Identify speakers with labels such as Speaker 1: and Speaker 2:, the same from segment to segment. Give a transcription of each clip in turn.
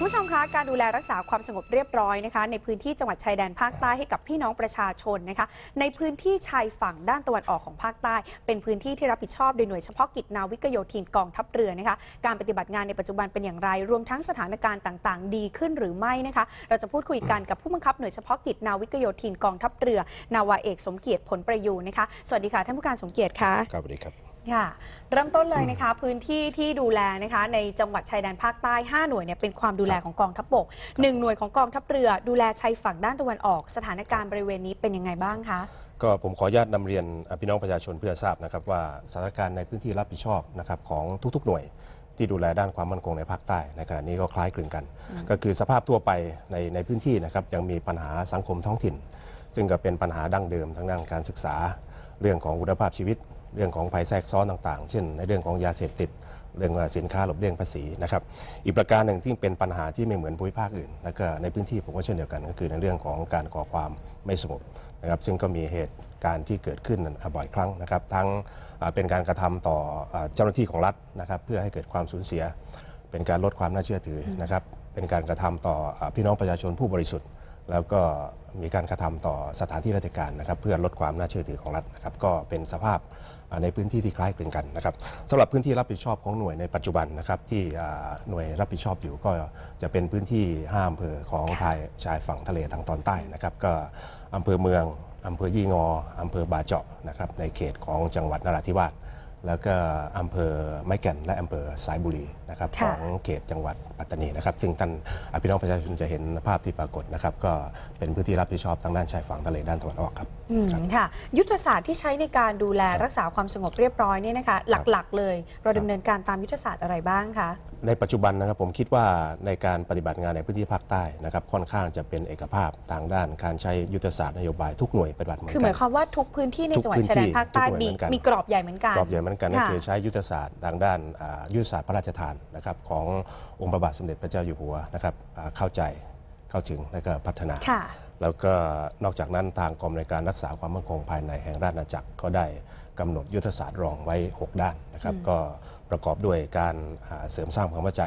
Speaker 1: คุณผู้ชมคะการดูแลรักษาความสงบเรียบร้อยนะคะ ในพื้นที่จังหวัดชายแดนภาคใต้ให้กับพี่น้องประชาชนนะคะ ในพื้นที่ชายฝั่งด้านตะวันออกของภาคใต้ เป็นพื้นที่ที่รับผิดชอบโดยหน่วยเฉพาะกิจนาวิกโยธินกองทัพเรือนะคะ การปฏิบัติงานในปัจจุบันเป็นอย่างไร รวมทั้งสถานการณ์ต่างๆ ดีขึ้นหรือไม่นะคะ เราจะพูดคุยกันกับผู้บังคับหน่วยเฉพาะกิจนาวิกโยธินกองทัพเรือ นาวาเอกสมเกียรติผลประยูนนะคะสวัสดีค่ะท่านผู้การสมเกียรติค่ะ
Speaker 2: สวัสดีครับ
Speaker 1: ค่ะเริ่มต้นเลยนะคะพื้นที่ที่ดูแลนะคะในจังหวัดชายแดนภาคใต้ 5 หน่วยเนี่ยเป็นความดูแลของกองทัพบกหนึ่งหน่วยของกองทัพเรือดูแลชายฝั่งด้านตะวันออก สถานการณ์บริเวณนี้เป็นยังไงบ้างคะ
Speaker 2: ก็ผมขออนุญาตนำเรียนพี่น้องประชาชนเพื่อทราบนะครับว่าสถานการณ์ในพื้นที่รับผิดชอบนะครับของทุกๆ หน่วยที่ดูแลด้านความมั่นคงในภาคใต้ในขณะนี้ก็คล้ายคลึงกัน ก็คือสภาพทั่วไปในในพื้นที่นะครับยังมีปัญหาสังคมท้องถิ่น ซึ่งก็เป็นปัญหาดั้งเดิมทั้งด้านการศึกษาเรื่องของคุณภาพชีวิต เรื่องของภัยแทรกซ้อนต่างๆ เช่น ในเรื่องของยาเสพติด เรื่องสินค้าหลบเลี่ยงภาษีนะครับอีกประการหนึ่งที่เป็นปัญหาที่ไม่เหมือนภูมิภาคอื่น แล้วก็ในพื้นที่ผมก็เช่นเดียวกันก็คือในเรื่องของการก่อความไม่สงบนะครับซึ่งก็มีเหตุการณ์ที่เกิดขึ้นบ่อยครั้งนะครับ ทั้งเป็นการกระทำต่อเจ้าหน้าที่ของรัฐนะครับเพื่อให้เกิดความสูญเสีย เป็นการลดความน่าเชื่อถือนะครับเป็นการกระทำต่อพี่น้องประชาชนผู้บริสุทธิ์ แล้วก็มีการกระทำต่อสถานที่ราชการนะครับ เพื่อลดความน่าเชื่อถือของรัฐนะครับ ก็เป็นสภาพ ในพื้นที่ที่คล้ายคลึงกันนะครับสำหรับพื้นที่รับผิดชอบของหน่วยในปัจจุบันนะครับที่อ่าหน่วยรับผิดชอบอยู่ก็จะเป็นพื้นที่ห้าอำเภอของทายชายฝั่งทะเลทางตอนใต้นะครับก็อำเภอเมืองอำเภอยี่งออำเภอบาเจาะนะครับในเขตของจังหวัดนราธิวาส แล้วก็อำเภอไม้แก่นและอำเภอสายบุรีนะครับข
Speaker 1: ค่ะ
Speaker 2: องเขตจังหวัดปัตตานีนะครับ ซึ่งท่านอ่าพี่น้องประชาชนจะเห็นภาพที่ปรากฏนะครับ ก็เป็นพื้นที่รับผิดชอบทางด้านชายฝั่งทะเลด้านตะวันออกครับ
Speaker 1: อืมค่ะ ยุทธศาสตร์ที่ใช้ในการดูแลรักษาความสงบเรียบร้อยเนี่ยนะคะ หลักๆ เลย เราดำเนินการตามยุทธศาสตร์อะไรบ้างคะ
Speaker 2: ในปัจจุบันนะครับผมคิดว่าในการปฏิบัติงานในพื้นที่ภาคใต้นะครับค่อนข้างจะเป็นเอกภาพทางด้านการใช้ยุทธศาสตร์นโยบายทุกหน่วยปฏิบัติเหมือน
Speaker 1: คือห
Speaker 2: กั
Speaker 1: มายความว่าทุกพื้นที่ใน
Speaker 2: ทุก
Speaker 1: จังหวัด
Speaker 2: พื้น
Speaker 1: ชายแดน
Speaker 2: ที่
Speaker 1: ภาคใต้
Speaker 2: ทุกหน่วย
Speaker 1: มี
Speaker 2: เหมือนกัน
Speaker 1: มีกรอบใหญ่เหมือนกัน
Speaker 2: กรอบใหญ่เหมือนกันก็
Speaker 1: ค่ะ
Speaker 2: คือใช้ยุทธศาสตร์ทางด้านอ่ายุทธศาสตร์พระราชทานนะครับขององค์พระบาทสมเด็จพระเจ้าอยู่หัวนะครับอ่าเข้าใจเข้าถึงและก็พัฒนา
Speaker 1: ค่ะ
Speaker 2: แล้วก็นอกจากนั้นทางกองในวยการรักษาความมั่นคงภายในแห่งราชอาณาจักรก็ได้กำหนดยุทธศาสตร์รองไว้ 6 ด้านนะครับ ก็ประกอบด้วยการอ่าเสริมสร้างความเข้าใจ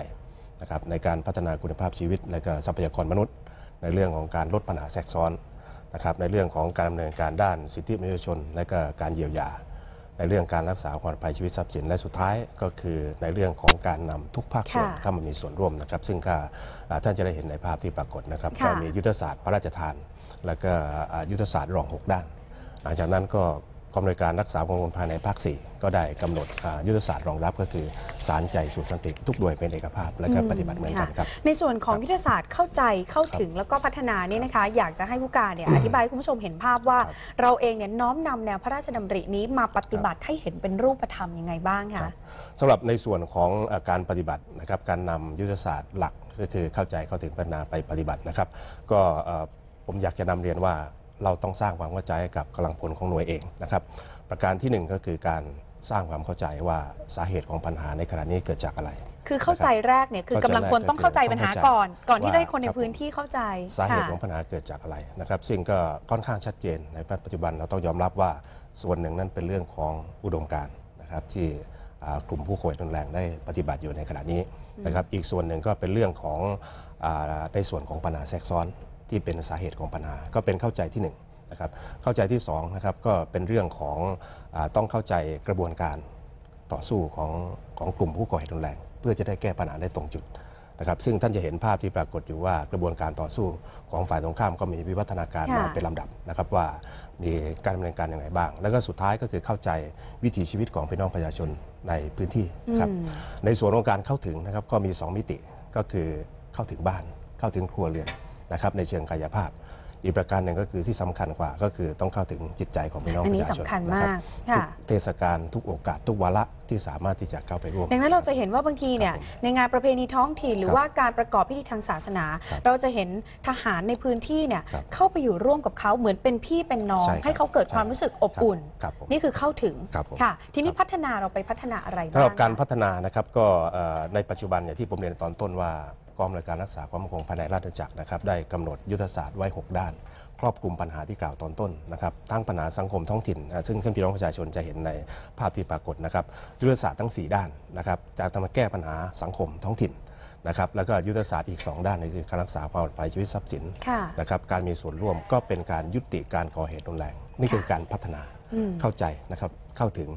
Speaker 2: นะครับในการพัฒนาคุณภาพชีวิต และก็ทรัพยากรมนุษย์ ในเรื่องของการลดปัญหาแทรกซ้อนนะครับในเรื่องของการดำเนินการด้านสิทธิมนุษยชน และก็การเยียวยา ในเรื่องการรักษาความปลอดภัยชีวิตทรัพย์สินและสุดท้ายก็คือในเรื่องของการนำทุกภาคส่วน
Speaker 1: ค่ะ
Speaker 2: เข้ามามีส่วนร่วมนะครับ ซึ่งก็อ่าท่านจะได้เห็นในภาพที่ปรากฏนะครับ
Speaker 1: ค่ะ
Speaker 2: ก็มียุทธศาสตร์พระราชทาน แล้วก็อ่ายุทธศาสตร์รอง6ด้าน หลังจากนั้นก็ กองบริการรักษาความมั่นคงภายในภาค 4 ก็ได้กำหนดอ่ายุทธศาสตร์รองรับก็คือสารใจสู่สันติทุกหน่วยเป็นเอกภาพและก็ปฏิบัติเหมือนกันครับ
Speaker 1: ในส่วนของยุทธศาสตร์เข้าใจเข้าถึงแล้วก็พัฒนาเนี่ยนะคะอยากจะให้ผู้การเนี่ยอธิบายให้คุณผู้ชมเห็นภาพว่า
Speaker 2: ครับ
Speaker 1: เราเองเนี่ยน้อมนำแนวพระราชดำรินี้มาปฏิบัติให้เห็นเป็นรูปธรรมยังไงบ้างคะ
Speaker 2: สำหรับในส่วนของเอ่อการปฏิบัตินะครับการนำยุทธศาสตร์หลักก็คือเข้าใจเข้าถึงพัฒนาไปปฏิบัตินะครับ ก็เอ่อผมอยากจะนำเรียนว่า เราต้องสร้างความเข้าใจให้กับกำลังพลของหน่วยเองนะครับ ประการที่หนึ่งก็คือการสร้างความเข้าใจว่าสาเหตุของปัญหาในขณะนี้เกิดจากอะไร
Speaker 1: คือเข้าใจแรกเนี่ยคือกำลังพลต้องเข้าใจปัญหาก่อน ก่อนที่จะให้คนในพื้นที่เข้าใจ
Speaker 2: สาเหตุ
Speaker 1: ค่ะ
Speaker 2: ของปัญหาเกิดจากอะไรนะครับ ซึ่งก็ค่อนข้างชัดเจนในปัจจุบันเราต้องยอมรับว่าส่วนหนึ่งนั้นเป็นเรื่องของอุดมการณ์นะครับที่อ่ากลุ่มผู้ก่อเหตุรุนแรงได้ปฏิบัติอยู่ในขณะนี้นะครับ อีกส่วนหนึ่งก็เป็นเรื่องของอาในส่วนของปัญหาแทรกซ้อน ที่เป็นสาเหตุของปัญหา ก็เป็นเข้าใจที่หนึ่งนะครับเข้าใจที่สองนะครับก็เป็นเรื่องของอาต้องเข้าใจกระบวนการต่อสู้ของของกลุ่มผู้ก่อเหตุรุนแรง เพื่อจะได้แก้ปัญหาได้ตรงจุดนะครับซึ่งท่านจะเห็นภาพที่ปรากฏอยู่ว่ากระบวนการต่อสู้ของฝ่ายตรงข้ามก็มีวิวัฒนาการมา
Speaker 1: ค่ะ
Speaker 2: เป็นลำดับนะครับว่ามีการดำเนินการอย่างไรบ้าง แล้วก็สุดท้ายก็คือเข้าใจวิถีชีวิตของพี่น้องประชาชนในพื้นที่นะครับ
Speaker 1: อืม
Speaker 2: ในส่วนของการเข้าถึงนะครับก็มี 2 มิติก็คือเข้าถึงบ้านเข้าถึงครัวเรือน นะครับในเชิงกายภาพ อีกประการหนึ่งก็คือที่สำคัญกว่าก็คือต้องเข้าถึงจิตใจของพี่น้อง
Speaker 1: อัน
Speaker 2: ป
Speaker 1: นี้
Speaker 2: ระชาชน
Speaker 1: สำคัญ
Speaker 2: นะครั
Speaker 1: มา
Speaker 2: บ
Speaker 1: ก
Speaker 2: ทุ
Speaker 1: ค่ะ
Speaker 2: กเทศกาลทุกโอกาสทุกวาระที่สามารถที่จะเข้าไปร่วม
Speaker 1: ดังนั้นเราจะเห็นว่าบางทีเนี่ย
Speaker 2: ครับผม
Speaker 1: ในงานประเพณีท้องถิ่นหรือ
Speaker 2: ครับ
Speaker 1: ว่าการประกอบพิธีทางศาสนา
Speaker 2: ครับ
Speaker 1: เราจะเห็นทหารในพื้นที่เนี่ย
Speaker 2: ครับ
Speaker 1: เข้าไปอยู่ร่วมกับเขาเหมือนเป็นพี่เป็นน้อง
Speaker 2: ใช่ครับ
Speaker 1: ให้เขาเกิดความรู้สึกอบอุ่น
Speaker 2: ครับผม
Speaker 1: นี่คือเข้าถึง
Speaker 2: ครับผม
Speaker 1: ค่ะ ทีนี้
Speaker 2: ครับ
Speaker 1: พัฒนาเราไปพัฒนาอะไรบ้าง
Speaker 2: สำหรับการ
Speaker 1: คะ
Speaker 2: พัฒนานะครับก็เอ่อในปัจจุบันเนี่ยที่ผมเรียนตอนต้นว่า กองอำนวยการรักษาความมั่นคงภายในราชอาณาจักรนะครับได้กำหนดยุทธศาสตร์ไว้ 6 ด้าน ครอบคลุมปัญหาที่กล่าวตอนต้นนะครับทั้งปัญหาสังคมท้องถิ่นอะซึ่งท่านพี่น้องประชาชนจะเห็นในภาพที่ปรากฏนะครับยุทธศาสตร์ทั้ง 4 ด้านนะครับจะทำมาแก้ปัญหาสังคมท้องถิ่นนะครับแล้วก็ยุทธศาสตร์อีก 2 ด้านคือการรักษาความปลอดภัยชีวิตทรัพย์สิน
Speaker 1: ค่ะ
Speaker 2: นะครับการมีส่วนร่วมก็เป็นการยุติการก่อเหตุรุนแรงนี่คือการพัฒนา
Speaker 1: อืม
Speaker 2: เข้าใจนะครับเข้าถึง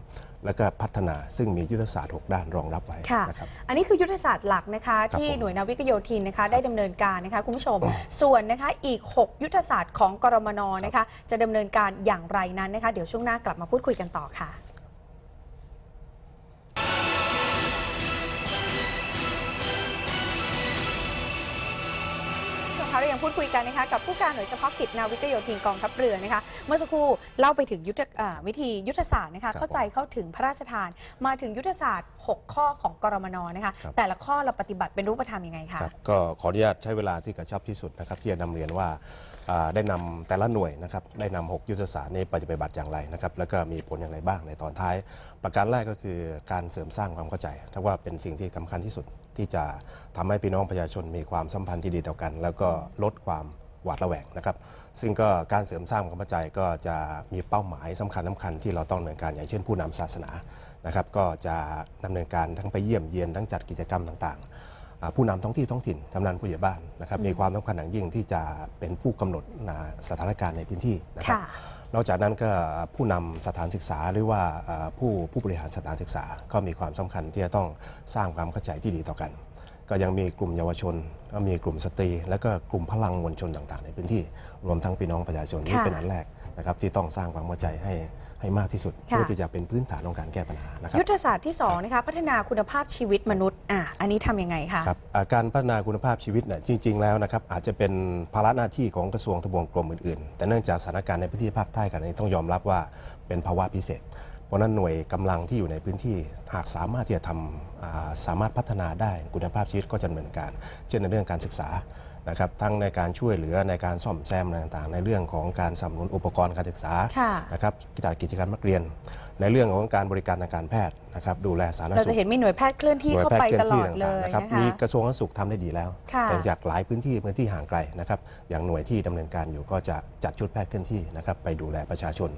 Speaker 2: แล้วก็พัฒนาซึ่งมียุทธศาสตร์ 6 ด้านรองรับไว้
Speaker 1: ค่ะ
Speaker 2: นะครับ
Speaker 1: อันนี้คือยุทธศาสตร์หลักนะคะ
Speaker 2: ครับ
Speaker 1: ที่
Speaker 2: ผม
Speaker 1: หน่วยนาวิกโยธินนะคะได้ดำเนินการนะคะคุณผู้ชม ส่วนนะคะอีก 6 ยุทธศาสตร์ของกรมนนะคะจะดำเนินการอย่างไรนั้นนะคะเดี๋ยวช่วงหน้ากลับมาพูดคุยกันต่อค่ะ คุณผู้ชมคะเรายังพูดคุยกันนะคะกับผู้การหน่วยเฉพาะกิจนาวิกโยธินกองทัพเรือนะคะเมื่อสักครู่เล่าไปถึงยุทธอ่าวิธียุทธศาสตร์นะคะ
Speaker 2: ครับ
Speaker 1: เข้าใจเข้าถึงพระราชทาน มาถึงยุทธศาสตร์ 6 ข้อของกรมนนะคะ
Speaker 2: ครับ
Speaker 1: แต่ละข้อเราปฏิบัติเป็นรูปธรรมยังไงคะ
Speaker 2: ครับก็ขออนุญาตใช้เวลาที่กระชับที่สุดนะครับที่จะนำเรียนว่าอ่าได้นำแต่ละหน่วยนะครับได้นำ6ยุทธศาสตร์นี้ไปปฏิบัติอย่างไรนะครับแล้วก็มีผลอย่างไรบ้างในตอนท้าย ประการแรกก็คือการเสริมสร้างความเข้าใจถ้าว่าเป็นสิ่งที่สำคัญที่สุด ที่จะทำให้พี่น้องประชาชนมีความสัมพันธ์ที่ดีต่อกัน แล้วก็ลดความหวาดระแวงนะครับซึ่งก็การเสริมสร้างความเข้าใจก็จะมีเป้าหมายสำคัญสคัญที่เราต้องดำเนินการอย่างเช่นผู้นำศาสนานะครับก็จะดำเนินการทั้งไปเยี่ยมเยียนทั้งจัดกิจกรรมต่างๆ ผู้นำท้องที่ท้องถิ่นกำนันผู้ใหญ่บ้านนะครับมีความสำคัญอย่างยิ่งที่จะเป็นผู้กำหนดสถานการณ์ในพื้นที่นะครับ นอกจากนั้นก็ผู้นำสถานศึกษาหรือว่าผู้ผู้บริหารสถานศึกษา ก็มีความสำคัญที่จะต้องสร้างความเข้าใจที่ดีต่อกัน ก็ยังมีกลุ่มเยาวชนก็มีกลุ่มสตรี และก็กลุ่มพลังมวลชนต่างๆ ในพื้นที่รวมทั้งพี่น้องประชาชนนี่เป็นอันแรกนะครับที่ต้องสร้างความเข้าใจให้ ให้มากที่สุด
Speaker 1: ค่ะ
Speaker 2: เพื่อที่จะเป็นพื้นฐานของการแก้ปัญหานะครับ
Speaker 1: ยุทธศาสตร์ที่2นะคะพัฒนาคุณภาพชีวิตมนุษย์อะอันนี้ทำยังไงคะ
Speaker 2: ครับอ่าการพัฒนาคุณภาพชีวิตเนี่ยจริง ๆ แล้วนะครับอาจจะเป็นภาระหน้าที่ของกระทรวงทบวงกรมอื่นๆ แต่เนื่องจากสถานการณ์ในพื้นที่ภาคใต้กันนี้ต้องยอมรับว่าเป็นภาวะพิเศษเพราะฉะนั้นหน่วยกำลังที่อยู่ในพื้นที่หากสามารถที่จะทำอ่าสามารถพัฒนาได้คุณภาพชีวิตก็จะดำเนินการ เช่นในเรื่องการศึกษา นะครับทั้งในการช่วยเหลือในการซ่อมแซมอะไรต่างๆ ในเรื่องของการสนับสนุนอุปกรณ์การศึกษา
Speaker 1: ค่ะ
Speaker 2: นะครับจัดกิจกรรมนักเรียน ในเรื่องของการบริการทางการแพทย์นะครับดูแลสาธารณ
Speaker 1: เรา
Speaker 2: สุ
Speaker 1: จะ
Speaker 2: ข
Speaker 1: เห็นมีหน่วยแพทย์เคลื่อนที่
Speaker 2: หน่วย
Speaker 1: เข้า
Speaker 2: แพท
Speaker 1: ไป
Speaker 2: ย์เคลื่
Speaker 1: ต
Speaker 2: อน
Speaker 1: ล
Speaker 2: ที่
Speaker 1: อดเล
Speaker 2: ต่าง
Speaker 1: ย
Speaker 2: ๆนะครับ
Speaker 1: นะคะ
Speaker 2: มีกระทรวงสาธารณสุขทำได้ดีแล้ว
Speaker 1: ค่ะ
Speaker 2: แต่จากหลายพื้นที่พื้นที่ห่างไกลนะครับอย่างหน่วยที่ดำเนินการอยู่ก็จะจัดชุดแพทย์เคลื่อนที่นะครับไปดูแลประชาชน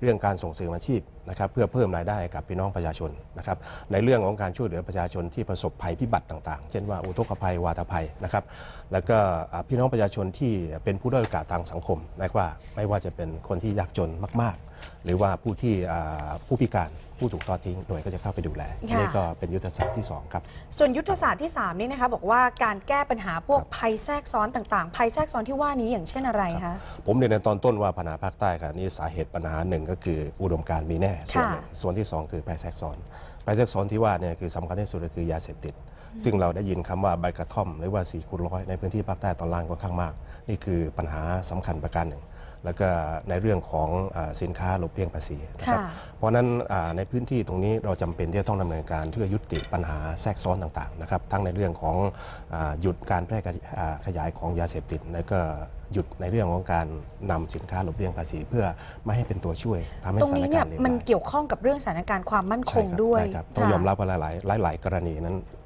Speaker 2: เรื่องการส่งเสริมอาชีพนะครับเพื่อเพิ่มรายได้กับพี่น้องประชาชนนะครับในเรื่องของการช่วยเหลือประชาชนที่ประสบภัยพิบัติต่างๆ เช่นว่าอุทกภัยวาตภัยนะครับแล้วก็พี่น้องประชาชนที่เป็นผู้ด้อยโอกาสทางสังคมนะว่าไม่ว่าจะเป็นคนที่ยากจนมากๆ หรือว่าผู้ที่อ่าผู้พิการผู้ถูกทอดทิ้งหน่วยก็จะเข้าไปดูแล
Speaker 1: ค่ะ
Speaker 2: นี่ก็เป็นยุทธศาสตร์ที่สองครับ
Speaker 1: ส่วนยุทธศาสตร์ที่ 3 นี่นะคะบอกว่าการแก้ปัญหาพวก
Speaker 2: ครับ
Speaker 1: ภัยแทรกซ้อนต่างๆ ภัยแทรกซ้อนที่ว่านี้อย่างเช่นอะไรคะ
Speaker 2: ผมเรียนในตอนต้นว่าปัญหาภาคใต้ครับนี่สาเหตุปัญหาหนึ่งก็คืออุดมการณ์มีแน่ส่วนหนึ่งส่วนที่สองคือภัยแทรกซ้อนภัยแทรกซ้อนที่ว่าเนี่ยคือสำคัญที่สุดก็คือยาเสพติด ซึ่งเราได้ยินคำว่าใบกระท่อมหรือว่า4คูณร้อยในพื้นที่ภาคใต้ตอนล่างค่อนข้างมาก นี่คือปัญหาสำคัญประการหนึ่ง แล้วก็ในเรื่องของอาสินค้าหลบเลี่ยงภาษีนะครับ
Speaker 1: ค่ะ
Speaker 2: เพราะฉะนั้นอ่าในพื้นที่ตรงนี้เราจำเป็นที่จะต้องดำเนินการเพื่อยุติปัญหาแทรกซ้อนต่างๆนะครับทั้งในเรื่องของอาหยุดการแพร่กระอ่าขยายของยาเสพติดแล้วก็หยุดในเรื่องของการนำสินค้าหลบเลี่ยงภาษี เพื่อไม่ให้เป็นตัวช่วยทำให้
Speaker 1: ตรง
Speaker 2: สถาน
Speaker 1: นี้
Speaker 2: กา
Speaker 1: เนี่ย
Speaker 2: รณ์เลว
Speaker 1: มัน
Speaker 2: ร้าย
Speaker 1: เกี่ยวข้องกับเรื่องสถานการณ์ความมั่นคง
Speaker 2: ใช่รับ
Speaker 1: ด้วย
Speaker 2: ใช่ครับต้อง
Speaker 1: ค่ะ
Speaker 2: ยอมรับว่าหลายๆหลายๆกรณีนั้นอ่า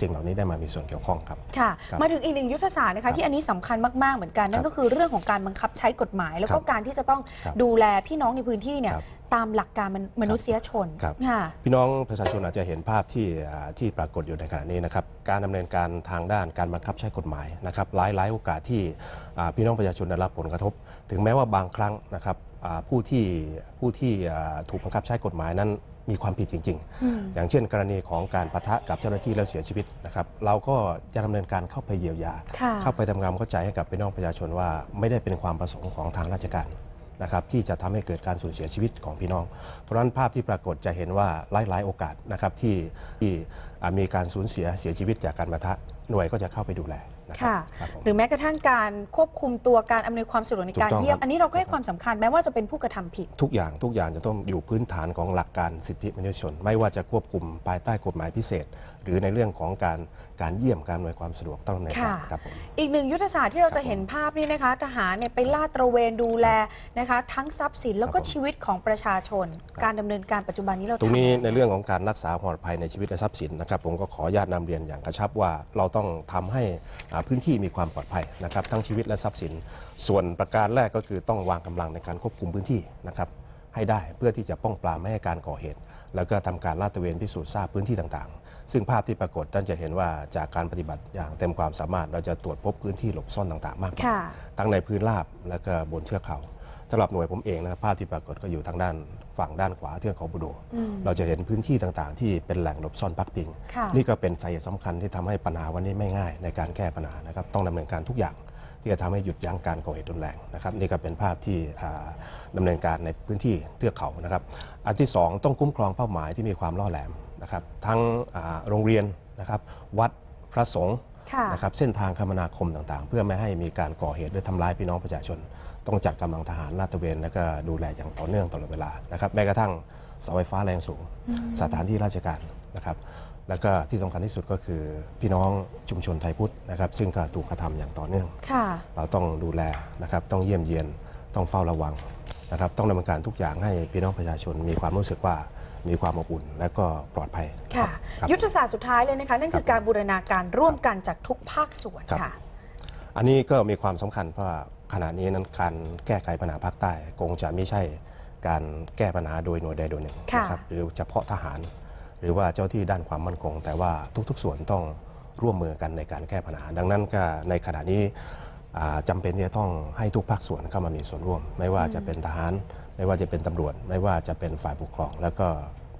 Speaker 2: สิ่งเหล่านี้ได้มามีส่วนเกี่ยวข้องครับ
Speaker 1: ค่ะ
Speaker 2: ครับ
Speaker 1: มาถึงอีกหนึ่งยุทธศาสตร์นะ
Speaker 2: ครั
Speaker 1: คะ
Speaker 2: บ
Speaker 1: ที่อันนี้สำคัญมาก ๆ เหมือนกัน นั่
Speaker 2: ครั
Speaker 1: น
Speaker 2: บ
Speaker 1: ก็คือเรื่องของการบังคับใช้กฎหมาย แล้วก็
Speaker 2: ครับ
Speaker 1: การที่จะต้อง
Speaker 2: ครับ
Speaker 1: ดูแลพี่น้องในพื้นที่เนี่ย
Speaker 2: ครับ
Speaker 1: ตามหลักการมนมนุษยชน
Speaker 2: ครับ
Speaker 1: ค่ะ
Speaker 2: พี่น้องประชาชนอาจจะเห็นภาพที่อ่าที่ปรากฏอยู่ในขณะนี้นะครับการดำเนินการทางด้านการบังคับใช้กฎหมายนะครับหลายหลายโอกาสที่อ่าพี่น้องประชาชนได้รับผลกระทบ ถึงแม้ว่าบางครั้งนะครับอ่า ผู้ที่ผู้ที่อ่าถูกบังคับใช้กฎหมายนั้นมีความผิดจริง
Speaker 1: อืม
Speaker 2: ๆอย่างเช่น กรณีของการปะทะกับเจ้าหน้าที่แล้วเสียชีวิตนะครับ เราก็จะดำเนินการเข้าไปเยียวยา
Speaker 1: ค่ะ
Speaker 2: เข้าไปทำความเข้าใจให้กับพี่น้องประชาชนว่าไม่ได้เป็นความประสงค์ของทางราชการนะครับที่จะทำให้เกิดการสูญเสียชีวิตของพี่น้อง เพราะฉะนั้นภาพที่ปรากฏจะเห็นว่าหลายๆโอกาสนะครับที่ที่อ่ามีการสูญเสียเสียชีวิตจากการปะทะหน่วยก็จะเข้าไปดูแล นะครั
Speaker 1: ค่ะ
Speaker 2: ครับผม
Speaker 1: หรือแม้กระทั่งการควบคุมตัวการอำนวยความสะดวกในการ
Speaker 2: ถูกต้อง
Speaker 1: เยี่ยม
Speaker 2: ครับ
Speaker 1: อันนี้เราก็ให้ความสำคัญแม้ว่าจะเป็นผู้กระทำผิด
Speaker 2: ทุกอย่างทุกอย่างจะต้องอยู่พื้นฐานของหลักการสิทธิมนุษยชน ไม่ว่าจะควบคุมภายใต้กฎหมายพิเศษ หรือในเรื่องของการการเยี่ยมการอำนวยความสะดวกต้องดำเนินการ
Speaker 1: ค่ะ
Speaker 2: ครับผม
Speaker 1: อีกหนึ่งยุทธศาสตร์ที่เรา
Speaker 2: ครั
Speaker 1: จะ
Speaker 2: บ
Speaker 1: เห็นภาพนี่นะคะ ทหารเนี่ยไปลาดตระเวนดูแลนะคะ ทั้งทรัพย์สินแล้วก็
Speaker 2: ครับผม
Speaker 1: ชีวิตของประชาชน การดำเนินการปัจจุบันนี้เรา
Speaker 2: ตรงนี้
Speaker 1: ทำยังไง
Speaker 2: ในเรื่องของการรักษาความปลอดภัยในชีวิตและทรัพย์สินนะครับผมก็ขออนุญาตนำเรียนอย่างกระชับว่าเราต้องทำให้อ่าพื้นที่มีความปลอดภัยนะครับทั้งชีวิตและทรัพย์สิน ส่วนประการแรกก็คือต้องวางกำลังในการควบคุมพื้นที่นะครับให้ได้เพื่อที่จะป้องปรามไม่ให้การก่อเหตุ แล้วก็ทำการลาดตระเวนพิสูจน์ทราบพื้นที่ต่างๆ ซึ่งภาพที่ปรากฏท่านจะเห็นว่าจากการปฏิบัติอย่างเต็มความสามารถเราจะตรวจพบพื้นที่หลบซ่อนต่างๆ มากมาย
Speaker 1: ค่ะ
Speaker 2: ทั้งในพื้นราบและก็บนเทือกเขา สำหรับหน่วยผมเองนะครับภาพที่ปรากฏก็อยู่ทางด้านฝั่งด้านขวาเทือกเขาบูโด
Speaker 1: อืม
Speaker 2: เราจะเห็นพื้นที่ต่างๆ ที่เป็นแหล่งหลบซ่อนพักพิง
Speaker 1: ค่ะ
Speaker 2: นี่ก็เป็นสาเหตุสำคัญที่ทำให้ปัญหาวันนี้ไม่ง่าย ในการแก้ปัญหานะครับต้องดำเนินการทุกอย่างที่จะทำให้หยุดยั้งการก่อเหตุรุนแรงนะครับนี่ก็เป็นภาพที่อ่าดำเนินการในพื้นที่เทือกเขานะครับ อันที่ 2 ต้องคุ้มครองเป้าหมายที่มีความล่อแหลมนะครับทั้งอ่าโรงเรียนนะครับวัดพระสงฆ์
Speaker 1: ค่ะ
Speaker 2: นะครับเส้นทางคมนาคมต่างๆ เพื่อไม่ให้มีการก่อเหตุหรือทำร้ายพี่น้องประชาชน ต้องจัดกำลังทหารลาดตระเวนและก็ดูแลอย่างต่อเนื่องตลอดเวลานะครับแม้กระทั่งเสาไฟฟ้าแรงสูง สถานที่ราชการนะครับแล้วก็ที่สำคัญที่สุดก็คือพี่น้องชุมชนไทยพุทธนะครับซึ่งก็ถูกกระทำอย่างต่อเนื่อง
Speaker 1: ค่ะ
Speaker 2: เราต้องดูแลนะครับต้องเยี่ยมเยียน ต้องเฝ้าระวังนะครับต้องดำเนินการทุกอย่างให้พี่น้องประชาชนมีความรู้สึกว่ามีความอบอุ่นและก็ปลอดภัย
Speaker 1: ค่ะ
Speaker 2: ครับ
Speaker 1: ยุทธศาสตร์สุดท้ายเลยนะคะ นั่นคือการบูรณาการร่วมกันจากทุกภาคส่วน
Speaker 2: ครับ
Speaker 1: ค่ะ
Speaker 2: อันนี้ก็มีความสำคัญเพราะว่าขณะนี้นั้นการแก้ไขปัญหาภาคใต้คงจะไม่ใช่การแก้ปัญหาโดยหน่วยใดโดยหนึ่ง
Speaker 1: ค่ะ
Speaker 2: นะครับหรือเฉพาะทหาร หรือว่าเจ้าที่ด้านความมั่นคง แต่ว่าทุกๆ ส่วนต้องร่วมมือกันในการแก้ปัญหา ดังนั้นก็ในขณะนี้ อ่าจำเป็นที่จะต้องให้ทุกภาคส่วนเข้ามามีส่วนร่วม ไม่ว่าจะเป็นทหาร ไม่ว่าจะเป็นตำรวจ ไม่ว่าจะเป็นฝ่ายปกครอง แล้วก็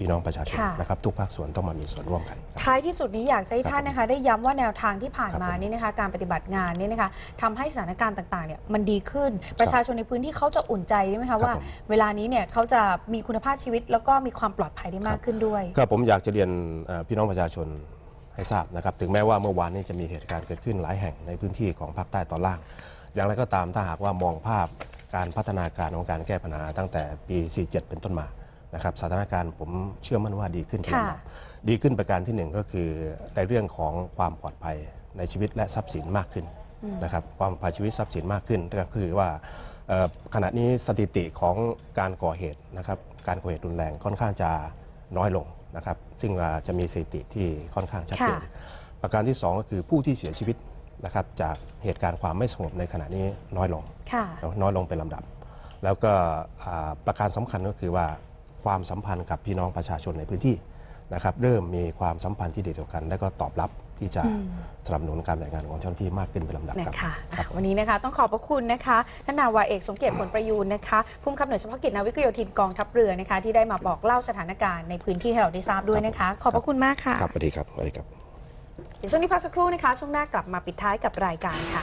Speaker 2: พี่น้องประชาชน
Speaker 1: ค่ะ
Speaker 2: นะครับทุกภาคส่วนต้องมามีส่วนร่วมกันครับ
Speaker 1: ท้ายที่สุดนี้อยากจะให้ท่านนะคะ ได้ย้ำว่าแนวทางที่ผ่าน
Speaker 2: ครับ
Speaker 1: มา
Speaker 2: ผม
Speaker 1: นี่นะคะการปฏิบัติงานนี่นะคะทำให้สถานการณ์ต่างๆเนี่ยมันดีขึ้นประชาชนในพื้นที่เขาจะอุ่นใจได้ไหมคะว่า
Speaker 2: ผม
Speaker 1: เวลานี้เนี่ยเขาจะมีคุณภาพชีวิต แล้วก็มีความปลอดภัยได้มากขึ้นด้วย
Speaker 2: ก็ผมอยากจะเรียนเอ่อพี่น้องประชาชน ให้ทราบนะครับถึงแม้ว่าเมื่อวานนี้จะมีเหตุการณ์เกิดขึ้นหลายแห่งในพื้นที่ของภาคใต้ตอนล่าง อย่างไรก็ตามถ้าหากว่ามองภาพการพัฒนาการของการแก้ปัญหาตั้งแต่ปี 47 เป็นต้นมานะครับสถานการณ์ผมเชื่อมั่นว่าดีขึ้นเป็นลำดับดีขึ้นประการที่หนึ่งก็คือในเรื่องของความปลอดภัยในชีวิตและทรัพย์สินมากขึ้นนะครับความปลอดภัยชีวิตทรัพย์สินมากขึ้นก็คือว่าเอ่อขณะนี้สถิติของการก่อเหตุนะครับการก่อเหตุรุนแรงค่อนข้างจะน้อยลง นะครับซึ่งว่าจะมีสถิติที่ค่อนข้างชัดเจน
Speaker 1: ค่ะ
Speaker 2: ประการที่สองก็คือผู้ที่เสียชีวิตนะครับจากเหตุการณ์ความไม่สงบในขณะนี้น้อยลง
Speaker 1: ค่ะ
Speaker 2: น้อยลงเป็นลำดับ แล้วก็อ่าประการสำคัญก็คือว่าความสัมพันธ์กับพี่น้องประชาชนในพื้นที่นะครับเริ่มมีความสัมพันธ์ที่ดีต่อกัน และก็ตอบรับ ที่จะ
Speaker 1: อืม
Speaker 2: สนับสนุนการปฏิบัติงานของเจ้าหน้าที่มากขึ้นเป็นลำดับ
Speaker 1: นะ
Speaker 2: ครับ
Speaker 1: คะ
Speaker 2: ครับ
Speaker 1: วันนี้นะคะ ต้องขอบพระคุณนะคะท่านนาวาเอกสมเกียรติผลประยูนนะคะผู้บังคับหน่วยเฉพาะกิจนาวิกโยธินกองทัพเรือนะคะ ที่ได้มาบอกเล่าสถานการณ์ในพื้นที่ให้เราได้ทราบด้วยนะคะ ขอบพระคุณมากค่ะ
Speaker 2: ครับสวัสดีครับสวัสดีครับ
Speaker 1: เดี๋ยวช่วงนี้พักสักครู่นะคะ ช่วงหน้ากลับมาปิดท้ายกับรายการค่ะ